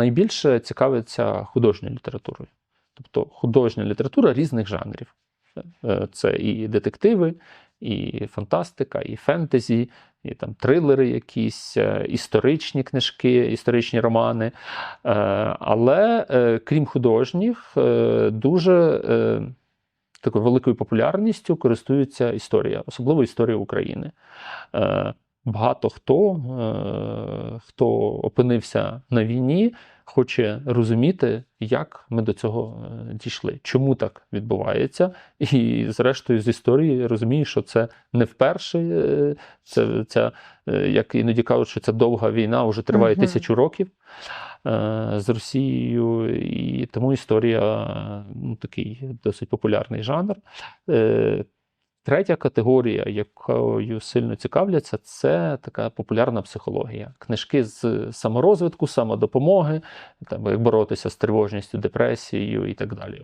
найбільше цікавиться художньою літературою, тобто художня література різних жанрів. Е, Це і детективи, і фантастика, і фентезі, і там трилери якісь, е, історичні книжки, історичні романи. Е, Але крім художніх, дуже такою великою популярністю користується історія, особливо історія України. Багато хто, хто опинився на війні, хоче розуміти, як ми до цього е, дійшли, чому так відбувається. І, зрештою, з історії розуміє, що це не вперше. е, Це, це е, як іноді кажуть, що ця довга війна вже триває Мгм. тисячу років з Росією, і тому історія ну, такий досить популярний жанр. Третя категорія, якою сильно цікавляться, це така популярна психологія. Книжки з саморозвитку, самодопомоги, там, як боротися з тривожністю, депресією і так далі.